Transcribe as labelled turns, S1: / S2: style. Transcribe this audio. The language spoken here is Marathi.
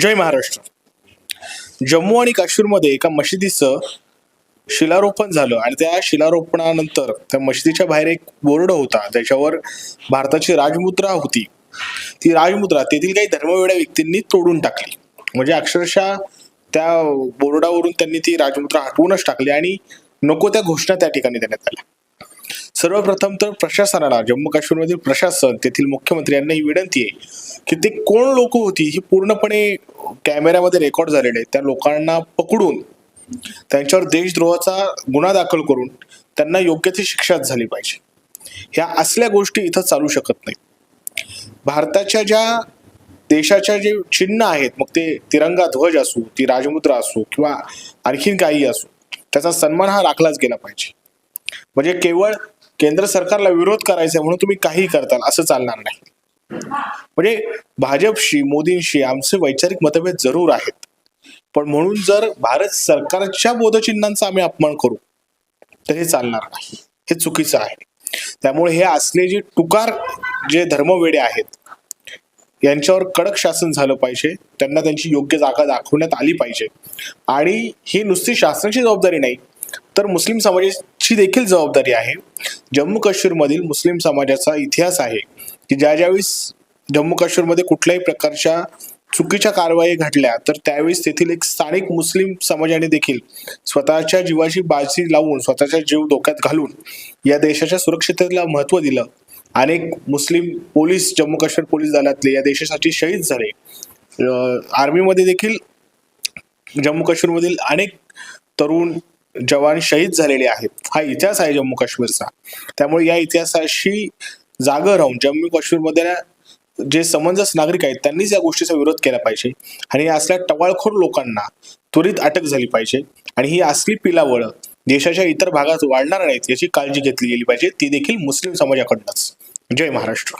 S1: जय महाराष्ट्र. जम्मू आणि काश्मीरमध्ये एका मशिदीचं शिलारोपण झालं आणि त्या शिलारोपणानंतर त्या मशिदीच्या बाहेर एक बोर्ड होता ज्याच्यावर भारताची राजमुद्रा होती. ती राजमुद्रा तेथील काही धर्मवेड्या व्यक्तींनी तोडून टाकली. म्हणजे अक्षरशः त्या बोर्डावरून त्यांनी ती राजमुद्रा हटवूनच टाकली आणि नको त्या घोषणा त्या ठिकाणी देण्यात आल्या. सर्वप्रथम तर प्रशासनाला जम्मू काश्मीरमधील प्रशासन तेथील मुख्यमंत्री यांना ही विनंती आहे की ते कोण लोक होती ही पूर्णपणे कॅमेऱ्यामध्ये रेकॉर्ड झालेले आहे त्या लोकांना पकडून त्यांच्यावर देशद्रोहाचा गुन्हा दाखल करून त्यांना योग्य ती शिक्षा झाली पाहिजे. ह्या असल्या गोष्टी इथं चालू शकत नाहीत. भारताच्या ज्या देशाच्या जे चिन्ह आहेत मग ते तिरंगा ध्वज असू ती राजमुद्रा असो किंवा आणखीन काही असो त्याचा सन्मान हा राखलाच गेला पाहिजे. म्हणजे केवळ केंद्र सरकारला विरोध करायचा म्हणून तुम्ही काही करताल असं चालणार नाही. म्हणजे भाजपशी मोदींशी आमचे वैचारिक मतभेद जरूर आहेत. पण म्हणून जर भारत सरकारच्या बोधचिन्हांचा आम्ही अपमान करू तर हे चालणार नाही. हे चुकीचं आहे. त्यामुळे हे असले जे टुकार जे धर्मवेडे आहेत यांच्यावर कडक शासन झालं पाहिजे त्यांना त्यांची योग्य जागा दाखवण्यात आली पाहिजे. आणि ही नुसती शासनाची जबाबदारी नाही तर मुस्लिम समाजाची ची देखील जबाबदारी आहे. जम्मू काश्मीरमधील मुस्लिम समाजाचा इतिहास आहे की ज्या ज्यावेळेस जम्मू काश्मीरमध्ये कुठल्याही प्रकारच्या चुकीच्या कारवाई घडल्या तर त्यावेळेस तेथील एक स्थानिक मुस्लिम समाजाने देखील स्वतःच्या जीवाची बाजी लावून स्वतःचा जीव धोक्यात घालून या देशाच्या सुरक्षिततेला महत्त्व दिलं. अनेक मुस्लिम पोलीस जम्मू काश्मीर पोलीस दलातले या देशासाठी शहीद झाले. आर्मीमध्ये देखील जम्मू काश्मीरमधील अनेक तरुण जवान शहीद झालेले आहेत. हा इतिहास आहे जम्मू काश्मीरचा. त्यामुळे या इतिहासाशी जागं राहून जम्मू काश्मीरमध्ये जे समंजस नागरिक आहेत त्यांनीच या गोष्टीचा विरोध केला पाहिजे. आणि या असल्या टवाळखोर लोकांना त्वरित अटक झाली पाहिजे. आणि ही असली पिलावळ देशाच्या इतर भागात वाढणार नाहीत याची काळजी घेतली गेली पाहिजे. ती देखील मुस्लिम समाजाकडनंच. जय महाराष्ट्र.